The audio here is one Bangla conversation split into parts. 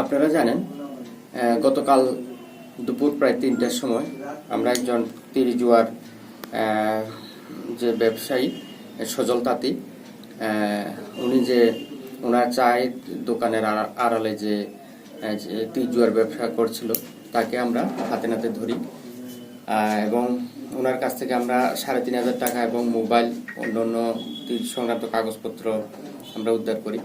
আপনারা জানেন গতকাল দুপুর প্রায় তিনটার সময় আমরা একজন তিরিজুয়ার যে ব্যবসায়ী, সজল তাঁতি উনি যে ওনার চায়ের দোকানের আড়ালে যে তিরিজুয়ার ব্যবসা করছিল, তাকে আমরা হাতে নাতে ধরি। এবং ওনার কাছ থেকে আমরা সাড়ে তিন হাজার টাকা এবং মোবাইল অন্য তীর সংক্রান্ত কাগজপত্র আমরা উদ্ধার করি।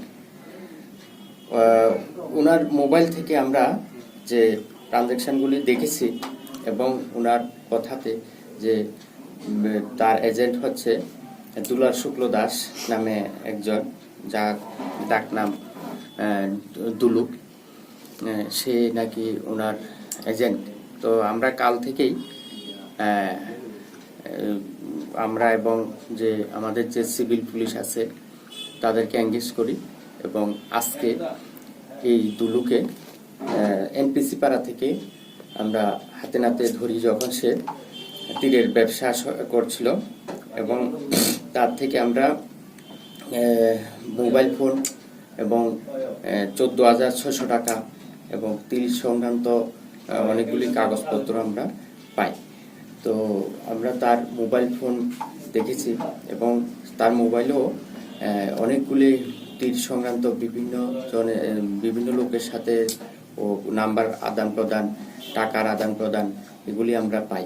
ওনার মোবাইল থেকে আমরা যে ট্রানজ্যাকশনগুলি দেখেছি এবং ওনার কথাতে যে তার এজেন্ট হচ্ছে দুলার শুক্ল দাস নামে একজন যার ডাক নাম আহ, দুলু আহ, সে নাকি ওনার এজেন্ট। তো আমরা কাল থেকেই আমরা এবং যে আমাদের যে সিভিল পুলিশ আছে তাদেরকে এঙ্গেজ করি। এবং আজকে এই দুলুকে এনপিসি পাড়া থেকে আমরা হাতে নাতে ধরি যখন সে তীরের ব্যবসা করছিল এবং তার থেকে আমরা মোবাইল ফোন এবং চোদ্দ হাজার ছশো টাকা এবং তিরিশ সংক্রান্ত অনেকগুলি কাগজপত্র আমরা পাই। তো আমরা তার মোবাইল ফোন দেখেছি এবং তার মোবাইলেও অনেকগুলি তীর সংক্রান্ত বিভিন্ন জনের বিভিন্ন লোকের সাথে ও নাম্বার আদান প্রদান, টাকার আদান প্রদান এগুলি আমরা পাই।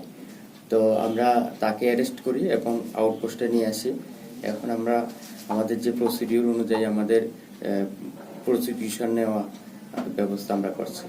তো আমরা তাকে অ্যারেস্ট করি এবং আউটপোস্টে নিয়ে আসি। এখন আমরা আমাদের যে প্রসিডিউর অনুযায়ী আমাদের প্রসিকিউশন নেওয়া ব্যবস্থা আমরা করছি।